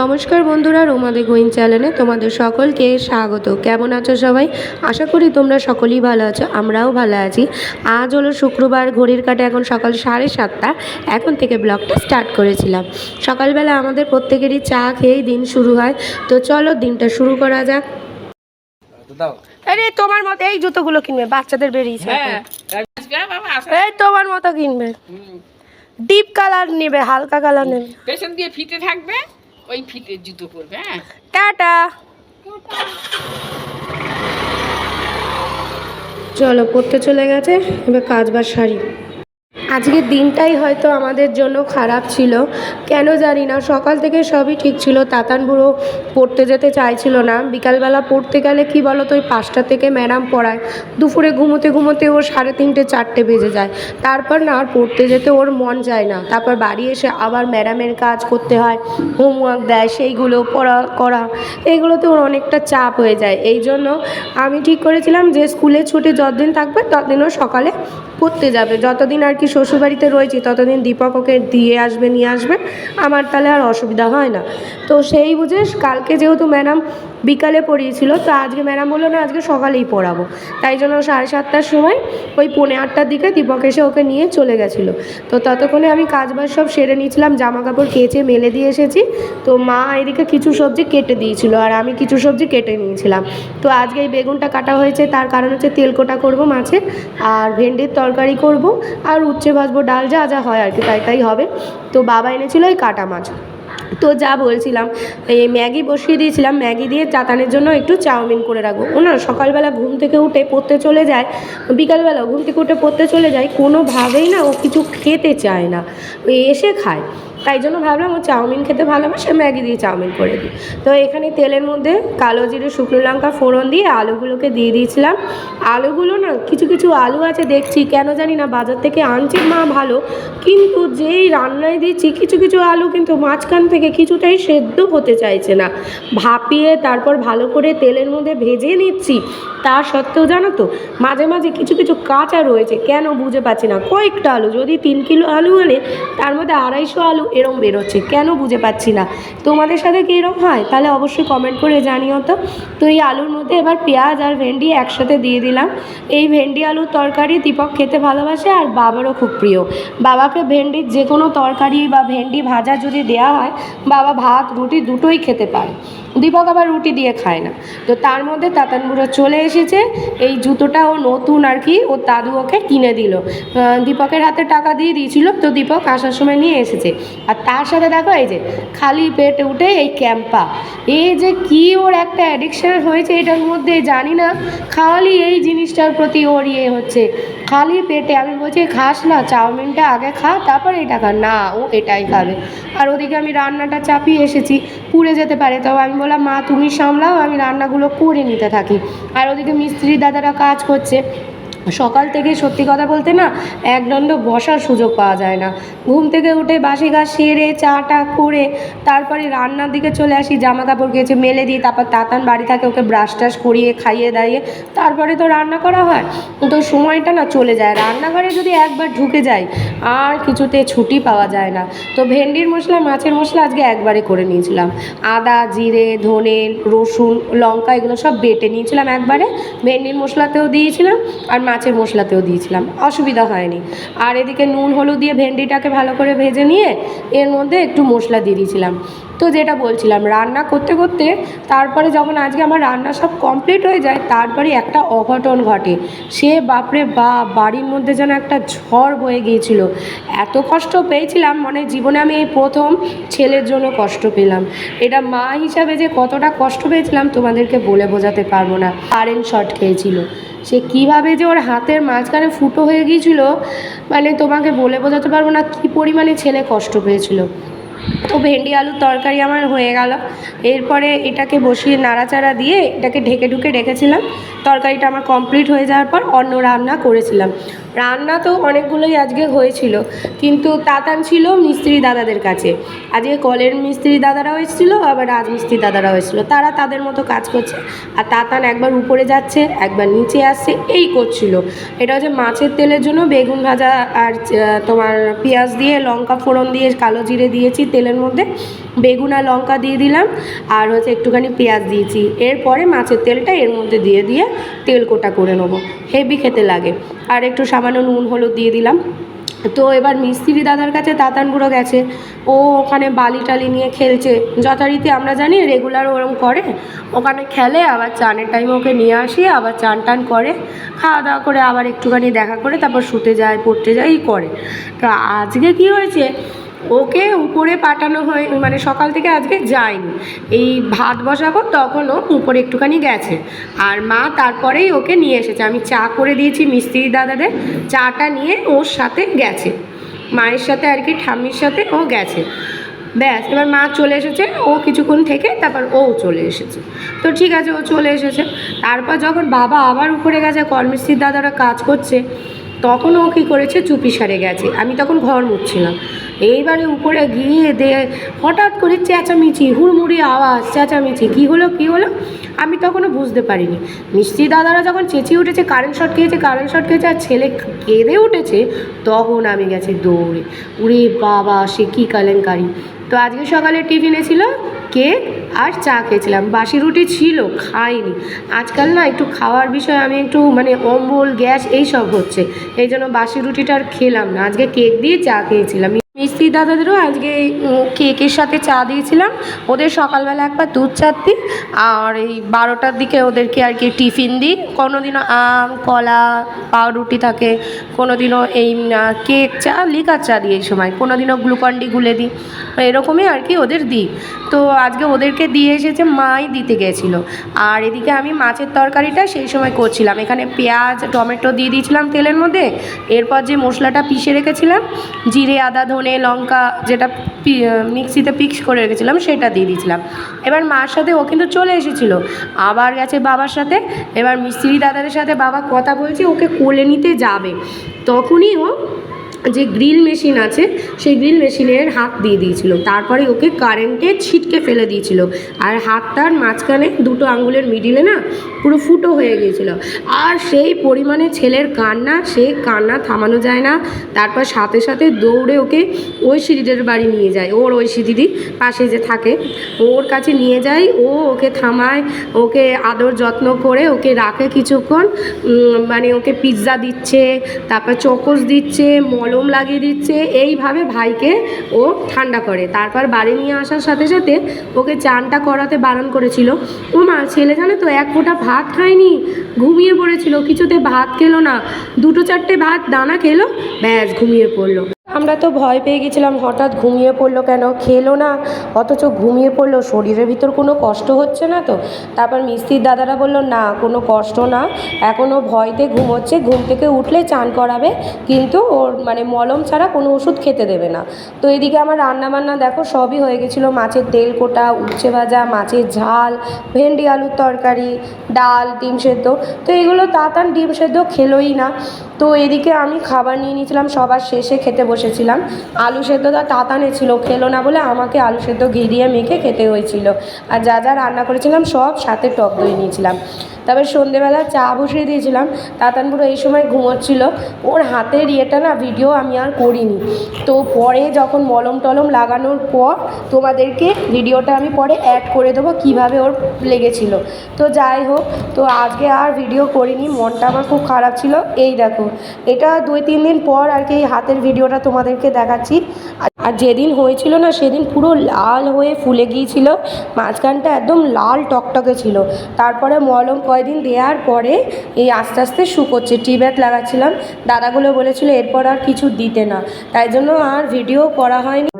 নমস্কার বন্ধুরা রোমাদে গোয়িং চ্যানেলে তোমাদের সকলকে স্বাগত। কেমন আছো সবাই? আশা করি তোমরা সকলেই ভালো আছো আমরাও ভালো আছি। আজ হলো শুক্রবার ঘড়ির কাটে এখন সকাল সাড়ে সাতটা। এখন থেকে ব্লগটা স্টার্ট করেছিলাম। সকালবেলা আমাদের প্রত্যেকেরই চা খেয়েই দিন শুরু হয়। তো চলো দিনটা শুরু করা যাক। আরে তোমার মতো এই জুতোগুলো কিনবে বাচ্চাদের বেরিয়েছে হ্যাঁ এই তোমার মতো কিনবে। ডিপ কালার নেবে হালকা কালার নেবে। পেছন দিয়ে ফিতে থাকবে। ওই ফিতে জুতো পরবে হ্যাঁ? টাটা। চলো পড়তে চলে গেছে এবার কাজ বা সারি আজকের দিনটাই হয়তো আমাদের জন্য খারাপ ছিল। কেন জানি না, সকাল থেকে সবই ঠিক ছিল। তাতান বুড়ো পড়তে যেতে চাইছিল না। বিকালবেলা পড়তে গেলে কি বলো তো ওই পাঁচটা থেকে ম্যাডাম পড়ায়। দুপুরে ঘুমোতে ঘুমোতে ও সাড়ে তিনটে, চারটে বেজে যায়। তারপর না, আর পড়তে যেতে ওর মন যায় না। তারপর বাড়ি এসে আবার ম্যাডামের কাজ করতে হয়, হোমওয়ার্ক দেয়, সেইগুলো পড়া, করা। এইগুলোতে ওর অনেকটা চাপ হয়ে যায়। এই জন্য আমি ঠিক করেছিলাম যে, স্কুলে ছুটি যতদিন থাকবে ততদিন ও সকালে পড়তে যাবে। যতদিন আর কি শ্বশুরবাড়িতে রয়েছি, ততদিন দীপক ওকে দিয়ে আসবে, নিয়ে আসবে। আমার তাহলে আর অসুবিধা হয় না। তো সেই বুঝে কালকে যেহেতু ম্যাডাম বিকালে পড়িয়েছিল। তো আজকে ম্যাডাম বলল, না, আজকে সকালেই পড়াবো। তাই জন্য সাড়ে সাতটার সময় ওই পৌনে আটটার দিকে দীপক এসে ওকে নিয়ে চলে গেছিল। তো ততক্ষণে আমি কাজ বাজ সব সেরে নিয়েছিলাম জামা কাপড় কেচে মেলে দিয়ে এসেছি। তো মা এদিকে কিছু সবজি কেটে দিয়েছিল, আর আমি কিছু সবজি কেটে নিয়েছিলাম। তো আজকে এই বেগুনটা কাটা হয়েছে, তার কারণ হচ্ছে তেল কোটা করব মাছের আর ভেন্ডির তরকারি করব, আর উচ্ছে ভাজবো ডাল, যা যা হয় আর কি, তাই তাই হবে। তো বাবা এনেছিল এই কাটা মাছ। তো যা বলছিলাম, এই ম্যাগি বসিয়ে দিয়েছিলাম, ম্যাগি দিয়ে চাতানের জন্য একটু চাউমিন করে রাখব। ও না, সকালবেলা ঘুম থেকে উঠে পড়তে চলে যায়, বিকালবেলা ঘুম থেকে উঠে পড়তে চলে যায়, কোনোভাবেই না ও কিছু খেতে চায় না। এসে খায়। তাই জন্য ভাবলাম ও চাউমিন খেতে ভালোবাসে ম্যাগি দিয়ে চাউমিন করে দিই। তো এখানে তেলের মধ্যে কালো জিরে, শুকনো লঙ্কা ফোড়ন দিয়ে আলুগুলোকে দিয়ে দিয়েছিলাম। আলুগুলো না, কিছু কিছু আলু আছে দেখছি, কেন জানি না বাজার থেকে আনছি, মা ভালো। কিন্তু যেই রান্নায় দিচ্ছি, কিছু কিছু আলু কিন্তু মাঝখান থেকে কিছুটাই সেদ্ধ হতে চাইছে না। ভাপিয়ে তারপর ভালো করে তেলের মধ্যে ভেজে নিচ্ছি। তা সত্ত্বেও জানো তো, মাঝে মাঝে কিছু কিছু কাঁচা রয়েছে, কেন বুঝে পাচ্ছি না। কয়েকটা আলু, যদি তিন কিলো আলু আনে, তার মধ্যে আড়াইশো আলু এরম বেরোচ্ছে? কেন বুঝে পাচ্ছি না। তোমাদের সাথে কি এরম হয়? তাহলে অবশ্যই কমেন্ট করে জানিও তো। তো এই আলুর মধ্যে এবার পেঁয়াজ আর ভেন্ডি একসাথে দিয়ে দিলাম। এই ভেন্ডি আলুর তরকারি দীপক খেতে ভালোবাসে আর বাবারও খুব প্রিয়। বাবাকে ভেন্ডির যে কোনো তরকারি বা ভেন্ডি ভাজা যদি দেওয়া হয়, বাবা ভাত, রুটি দুটোই খেতে পারে। দীপক আবার রুটি দিয়ে খায় না। তো তার মধ্যে তাতান বুড়ো চলে এসেছে। এই জুতোটা ও নতুন আর কি, ও দাদু ওকে কিনে দিল। দীপকের হাতে টাকা দিয়ে দিয়েছিল। তো দীপক আসার সময় নিয়ে এসেছে। আর তার সাথে দেখো এই যে খালি পেটে উঠে এই ক্যাম্পা। এই যে কি ওর একটা অ্যাডিকশান হয়েছে এটার মধ্যে জানি না, খালি এই জিনিসটার প্রতি ওর ইয়ে হচ্ছে। খালি পেটে, আমি বলছি খাস না, চাউমিনটা আগে খা, তারপর এটা খা। না, ও এটাই খাবে। আর ওদিকে আমি রান্নাটা চাপিয়ে এসেছি, পুড়ে যেতে পারে। তবে আমি বললাম, মা, তুমি সামলাও, আমি রান্নাগুলো করে নিতে থাকি। আর ওদিকে মিস্ত্রি দাদারা কাজ করছে। সকাল থেকে সত্যি কথা বলতে না এক দণ্ড বসার সুযোগ পাওয়া যায় না। ঘুম থেকে উঠে বাসি ঘাস সেরে, চাটা করে, তারপরে রান্নার দিকে চলে আসি জামা কাপড় কেচে মেলে দিই, তারপর তাতান বাড়ি থাকে, ওকে ব্রাশ টাশ করিয়ে, খাইয়ে দাইয়ে, তারপরে তো রান্না করা হয়। তো সময়টা না চলে যায়। রান্নাঘরে যদি একবার ঢুকে যাই, আর কিছুতে ছুটি পাওয়া যায় না। তো ভেন্ডির মশলা, মাছের মশলা আজকে একবারে করে নিয়েছিলাম। আদা, জিরে, ধনে, রসুন, লঙ্কা, এগুলো সব বেটে নিয়েছিলাম একবারে। ভেন্ডির মশলাতেও দিয়েছিলাম, আর মাছের মশলাতেও দিয়েছিলাম, অসুবিধা হয়নি। আর এদিকে নুন, হলুদ দিয়ে ভেন্ডিটাকে ভালো করে ভেজে নিয়ে এর মধ্যে একটু মশলা দিয়ে দিয়েছিলাম। তো যেটা বলছিলাম, রান্না করতে করতে তারপরে যখন আজকে আমার রান্না সব কমপ্লিট হয়ে যায়, তারপরে একটা অঘটন ঘটে। সে বাপরে বা বাড়ির মধ্যে যেন একটা ঝড় বয়ে গিয়েছিল। এত কষ্ট পেয়েছিলাম মানে জীবনে আমি এই প্রথম ছেলের জন্য কষ্ট পেলাম। এটা মা হিসাবে যে কতটা কষ্ট পেয়েছিলাম, তোমাদেরকে বলে বোঝাতে পারব না। কারেন্ট শর্ট খেয়েছিল। সে কীভাবে যে ওর হাতের মাঝখানে ফুটো হয়ে গিয়েছিল মানে তোমাকে বলে বোঝাতে পারব না, কী পরিমাণে ছেলে কষ্ট পেয়েছিল। তো ভেন্ডি আলুর তরকারি আমার হয়ে গেল। এরপরে এটাকে বসিয়ে নাড়াচাড়া দিয়ে এটাকে ঢেকে ঢুকে রেখেছিলাম। তরকারিটা আমার কমপ্লিট হয়ে যাওয়ার পর অন্য রান্না করেছিলাম। রান্না তো অনেকগুলোই আজকে হয়েছিল, কিন্তু তাতান ছিল মিস্ত্রি দাদাদের কাছে। আজকে কলের মিস্ত্রি দাদারাও এসেছিল, আবার রাজমিস্ত্রি দাদারাও এসেছিল। তারা তাদের মতো কাজ করছে। আর তাতান একবার উপরে যাচ্ছে, একবার নিচে আসছে, এই করছিল। এটা হচ্ছে মাছের তেলের জন্য বেগুন ভাজা আর তোমার পেঁয়াজ দিয়ে, লঙ্কা ফোড়ন দিয়ে, কালো জিরে দিয়েছি তেলের মধ্যে। বেগুন আর লঙ্কা দিয়ে দিলাম, আর হচ্ছে একটুখানি পেঁয়াজ দিয়েছি। এরপরে মাছের তেলটা এর মধ্যে দিয়ে দিয়ে তেল কোটা করে নেব। হেভি খেতে লাগে। আর একটু সামান্য নুন, হলুদ দিয়ে দিলাম। তো এবার মিস্ত্রি দাদার কাছে তাতান বুড়ো গেছে। ও ওখানে বালি টালি নিয়ে খেলছে। যথারীতি আমরা জানি রেগুলার ওরম করে। ওখানে খেলে, আবার চানের টাইমে ওকে নিয়ে আসি, আবার চান টান করে। খাওয়া দাওয়া করে আবার একটুখানি দেখা করে, তারপর শুতে যায়, পড়তে যায়, এই করে। তো আজকে কি হয়েছে? ওকে উপরে পাঠানো হয় মানে সকাল থেকে আজকে যায়নি। এই ভাত বসাবো তখনও উপরে একটুখানি গেছে। আর মা তারপরেই ওকে নিয়ে এসেছে। আমি চা করে দিয়েছি মিস্ত্রি দাদাদের। চাটা নিয়ে ওর সাথে গেছে। মায়ের সাথে আর কি, ঠাম্মির সাথে ও গেছে। ব্যাস, এবার মা চলে এসেছে। ও কিছুক্ষণ থেকে তারপর ও চলে এসেছে। তো ঠিক আছে, ও চলে এসেছে। তারপর যখন বাবা আবার উপরে গেছে কর্মস্ত্রীর দাদারা কাজ করছে, তখন ও কী করেছে? চুপি সারে গেছে। আমি তখন ঘর মুছছিলাম। এইবারে উপরে গিয়ে দে, হঠাৎ করে চেঁচামেচি, হুড়মুড়ি আওয়াজ, চেঁচামেচি, কী হলো কী হলো? আমি তখনও বুঝতে পারিনি। মিষ্টি দাদারা যখন চেঁচিয়ে উঠেছে কারেন্ট শর্ট খেয়েছে কারেন্ট শর্ট খেয়েছে, আর ছেলে কেঁদে উঠেছে, তখন আমি গেছি দৌড়ে। উরে বাবা, সে কী কেলেঙ্কারি। তো আজকে সকালে টিফিনে ছিল কেক আর চা খেয়েছিলাম। বাসি রুটি ছিল, খাইনি। আজকাল না একটু খাওয়ার বিষয়ে আমি একটু মানে অম্বল, গ্যাস এই সব হচ্ছে। এই জন্য বাসি রুটিটা আর খেলাম না। আজকে কেক দিয়ে চা খেয়েছিলাম। মিস্ত্রি দাদাদেরও আজকে কেকের সাথে চা দিয়েছিলাম। ওদের সকালবেলা একবার দুধ চা দিই, আর এই বারোটার দিকে ওদেরকে আর কি টিফিন দিই। কোনো দিনও আম, কলা, পাউরুটি থাকে কোনো দিনও এই কেক চা, লিকার চা দিই এই সময়। কোনো দিনও গ্লুকন ডি গুলে দিই। এরকমই আর কি ওদের দিই। তো আজকে ওদেরকে দিয়ে এসেছে, মাই দিতে গেছিল। আর এদিকে আমি মাছের তরকারিটা সেই সময় করছিলাম। এখানে পেঁয়াজ, টমেটো দিয়ে দিয়েছিলাম তেলের মধ্যে। এরপর যে মশলাটা পিষে রেখেছিলাম, জিরে, আদা, ধনে লঙ্কা যেটা মিক্সিতে পিক্স করে রেখেছিলাম, সেটা দিয়ে দিয়েছিলাম। এবার মার সাথে ও কিন্তু চলে এসেছিল। আবার গেছে বাবার সাথে। এবার মিস্ত্রি দাদাদের সাথে বাবা কথা বলছে, ওকে কোলে নিতে যাবে। তখনই ও যে গ্রিল মেশিন আছে, সেই গ্রিল মেশিনের হাত দিয়ে দিয়েছিল। তারপরে ওকে কারেন্টে ছিটকে ফেলে দিয়েছিল। আর হাতটার মাঝখানে দুটো আঙ্গুলের মিডিলে না পুরো ফুটো হয়ে গিয়েছিল। আর সেই পরিমাণে ছেলের কান্না, সে কান্না থামানো যায় না। তারপর সাথে সাথে দৌড়ে ওকে ওই সিঁড়িদের বাড়ি নিয়ে যায়। ওর ওই দিদি পাশে যে থাকে, ওর কাছে নিয়ে যায়। ও ওকে থামায়, ওকে আদর যত্ন করে, ওকে রাখে কিছুক্ষণ। মানে ওকে পিৎজা দিচ্ছে, তারপর চকোস দিচ্ছে মলম লাগিয়ে দিচ্ছে, এইভাবে ভাইকে ও ঠান্ডা করে। তারপর বাড়ি নিয়ে আসার সাথে সাথে ওকে চানটা করাতে বারণ করেছিল। ও মা ছেলে জানে তো, এক ফোঁটা ভাত খায়নি, ঘুমিয়ে পড়েছিল, কিছুতে ভাত খেলো না, দুটো চারটে ভাত দানা খেলো, ব্যাস ঘুমিয়ে পড়ল। আমরা তো ভয় পেয়ে গেছিলাম, হঠাৎ ঘুমিয়ে পড়ল কেন? খেলো না, অথচ ঘুমিয়ে পড়ল, শরীরের ভিতর কোনো কষ্ট হচ্ছে না তো? তারপর মিস্ত্রির দাদারা বলল, না, কোনো কষ্ট না এখনও ভয়তে ঘুমোচ্ছে, ঘুম থেকে উঠলে চান করাবে, কিন্তু ওর মানে মলম ছাড়া কোনো ওষুধ খেতে দেবে না। তো এদিকে আমার রান্না বান্না দেখো, সবই হয়ে গেছিল, মাছের তেল কোটা উচ্ছে ভাজা, মাছের ঝাল, ভেন্ডি আলুর তরকারি, ডাল, ডিম সেদ্ধ। তো এগুলো তাতান ডিম সেদ্ধ খেলোই না। তো এদিকে আমি খাবার নিয়ে নিয়েছিলাম, সবার শেষে খেতে বসেছিলাম আলু সেদ্ধটা তাতানে ছিল, খেলো না বলে আমাকে আলু সেদ্ধ ঘি দিয়ে মেখে খেতে হয়েছিল। আর যা যা রান্না করেছিলাম সব সাথে টক দই নিয়েছিলাম। তারপর সন্ধেবেলা চা বসিয়ে দিয়েছিলাম। তাতানপুরো এই সময় ঘুমোচ্ছিল। ওর হাতের ইয়েটা না ভিডিও আমি আর করিনি। তো পরে যখন মলম টলম লাগানোর পর তোমাদেরকে ভিডিওটা আমি পরে অ্যাড করে দেবো কীভাবে ওর লেগেছিল। তো যাই হোক, তো আজকে আর ভিডিও করিনি, মনটা আমার খুব খারাপ ছিল। এই দেখো, এটা দুই তিন দিন পর আর কি এই হাতের ভিডিওটা তোমাদেরকে দেখাচ্ছি। আর- যেদিন হয়েছিল না, সেদিন পুরো লাল হয়ে ফুলে গিয়েছিল। মাঝখানটা একদম লাল টকটকে ছিল। তারপরে মলম কয়দিন দেওয়ার পরে এই আস্তে আস্তে শুকোচ্ছে টিব্যাগ লাগাচ্ছিলাম। দাদাগুলো বলেছিল এরপর আর কিছু দিতে না। তাই জন্য আর ভিডিও করা হয়নি।